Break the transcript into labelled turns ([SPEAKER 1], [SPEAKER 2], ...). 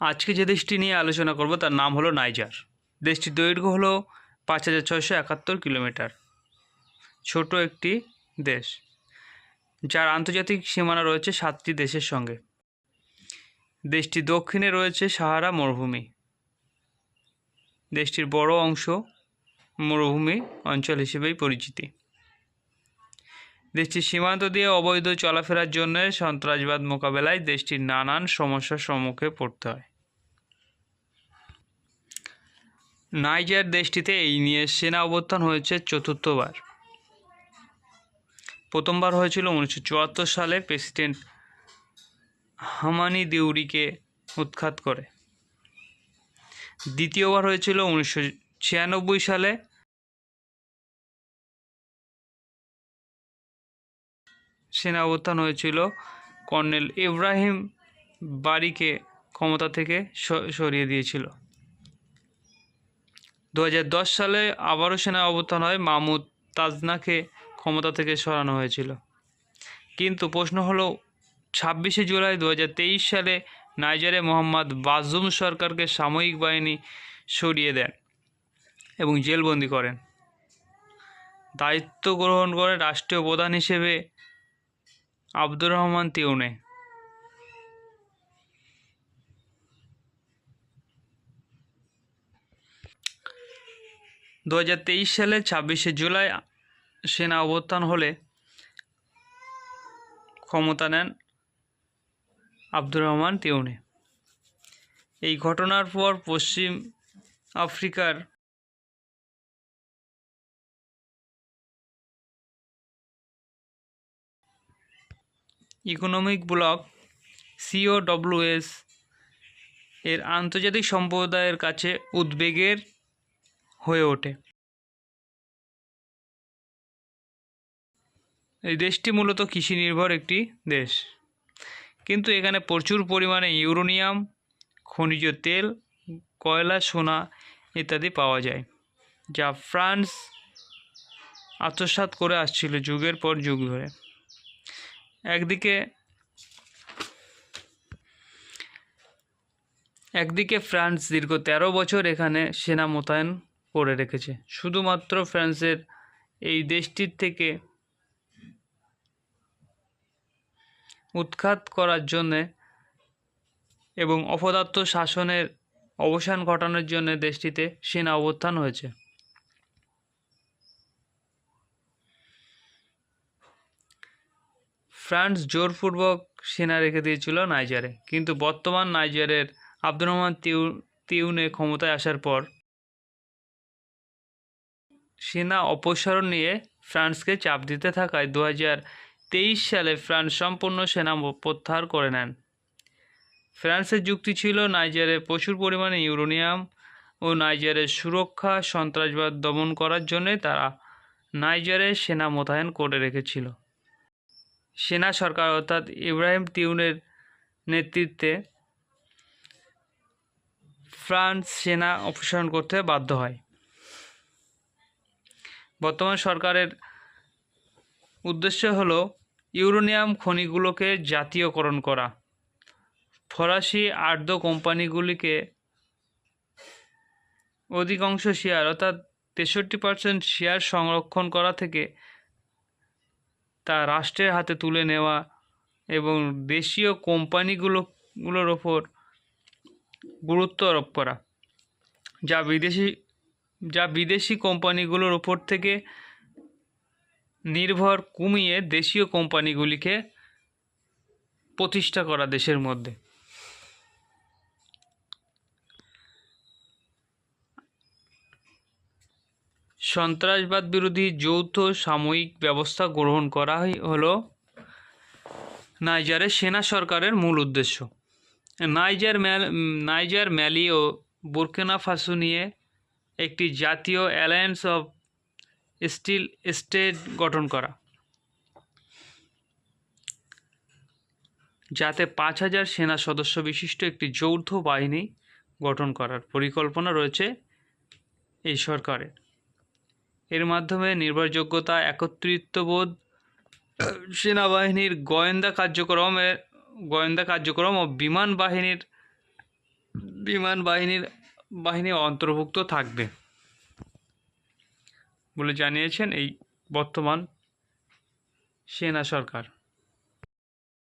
[SPEAKER 1] আজকে যে দেশটি নিয়ে আলোচনা করব তার নাম হলো নাইজার। দেশটির দৈর্ঘ্য হলো পাঁচ হাজার ছয়শো একাত্তর কিলোমিটার। ছোট একটি দেশ, যার আন্তর্জাতিক সীমানা রয়েছে সাতটি দেশের সঙ্গে। দেশটি দক্ষিণে রয়েছে সাহারা মরুভূমি। দেশটির বড় অংশ মরুভূমি অঞ্চল হিসেবেই পরিচিতি। দেশটির সীমান্ত দিয়ে অবৈধ চলাফেরার জন্য সন্ত্রাসবাদ মোকাবেলায় দেশটির নানান সমস্যার সম্মুখে পড়তে হয়। নাইজার দেশটিতে এই নিয়ে সেনা অবস্থান হয়েছে চতুর্থবার। প্রথমবার হয়েছিল উনিশশো চুয়াত্তর সালে প্রেসিডেন্ট হামানি দিউরিকে উৎখাত করে। দ্বিতীয়বার হয়েছিল উনিশশো ছিয়ানব্বই সালে সেনা অভ্যুত্থান হয়েছিল কর্নেল ইব্রাহিম বারিকে ক্ষমতা থেকে সরিয়ে দিয়েছিল। দু সালে আবারও সেনা অবস্থান হয় মাহমুদ তাজনাকে ক্ষমতা থেকে সরানো হয়েছিল। কিন্তু প্রশ্ন হলো, ছাব্বিশে জুলাই দু সালে নাইজারে মোহাম্মদ বাজুম সরকারকে সাময়িক বাহিনী সরিয়ে দেন এবং জেলবন্দি করেন। দায়িত্ব গ্রহণ করে রাষ্ট্রীয় প্রধান হিসেবে আব্দুর রহমান তিউনে। দু হাজার তেইশ সালে ছাব্বিশে জুলাই সেনা অবস্থান হলে ক্ষমতা নেন আব্দুর রহমান তিউনে। এই ঘটনার পর পশ্চিম আফ্রিকার ইকোনমিক ব্লক সিওডব্লিউএস এর আন্তর্জাতিক সম্প্রদায়ের কাছে উদ্বেগের হয়ে ওঠে। এই দেশটি মূলত কৃষি নির্ভর একটি দেশ। কিন্তু এখানে প্রচুর পরিমাণে ইউরোনিয়াম, খনিজ তেল, কয়লা, সোনা ইত্যাদি পাওয়া যায়, যা ফ্রান্স আত্মসাৎ করে আসছিল যুগের পর যুগ ধরে। একদিকে একদিকে ফ্রান্স দীর্ঘ তেরো বছর এখানে সেনা মোতায়েন করে রেখেছে। শুধুমাত্র ফ্রান্সের এই দেশটির থেকে উৎখাত করার জন্যে এবং অপদার্থ শাসনের অবসান ঘটানোর জন্য দেশটিতে সেনা অবস্থান হয়েছে। ফ্রান্স জোরপূর্বক সেনা রেখে দিয়েছিল নাইজারে। কিন্তু বর্তমান নাইজারের আব্দুর রহমান তিউ, তিউনে ক্ষমতায় আসার পর সেনা অপসারণ নিয়ে ফ্রান্সকে চাপ দিতে থাকায় দু তেইশ সালে ফ্রান্স সম্পূর্ণ সেনা প্রত্যাহার করে নেন। ফ্রান্সের যুক্তি ছিল নাইজারে প্রচুর পরিমাণে ইউরোনিয়াম ও নাইজারের সুরক্ষা, সন্ত্রাসবাদ দমন করার জন্যে তারা নাইজারে সেনা মোতায়েন করে রেখেছিল। সেনা সরকার অর্থাৎ ইব্রাহিম তিউনের নেতৃত্বে ফ্রান্স সেনা অপসারণ করতে বাধ্য হয়। বর্তমান সরকারের উদ্দেশ্য হল ইউরেনিয়াম খনিগুলোকে জাতীয়করণ করা। ফরাসি আর্দ্র কোম্পানিগুলিকে অধিকাংশ শেয়ার অর্থাৎ তেষট্টি পার্সেন্ট শেয়ার সংরক্ষণ করা থেকে তা রাষ্ট্রের হাতে তুলে নেওয়া এবং দেশীয় কোম্পানিগুলোগুলোর ওপর গুরুত্ব আরোপ করা। যা বিদেশি যা বিদেশি কোম্পানিগুলোর ওপর থেকে নির্ভর কমিয়ে দেশীয় কোম্পানিগুলিকে প্রতিষ্ঠা করা দেশের মধ্যে। সন্ত্রাসবাদ বিরোধী যৌথ সাময়িক ব্যবস্থা গ্রহণ করা হল নাইজারের সেনা সরকারের মূল উদ্দেশ্য। নাইজার ম্যাল, নাইজার ম্যালি ও বুরকিনা ফাসো নিয়ে একটি জাতীয় অ্যালায়েন্স অফ স্টিল স্টেট গঠন করা। যাতে পাঁচ হাজার সেনা সদস্য বিশিষ্ট একটি যৌথ বাহিনী গঠন করার পরিকল্পনা রয়েছে এই সরকারের। এর মাধ্যমে নির্ভরযোগ্যতা একত্রিতবোধ সেনাবাহিনীর গোয়েন্দা কার্যক্রমের গোয়েন্দা কার্যক্রম ও বিমান বাহিনীর বিমান বাহিনীর, বাহিনী অন্তর্ভুক্ত থাকবে বলে জানিয়েছেন এই বর্তমান সেনা সরকার।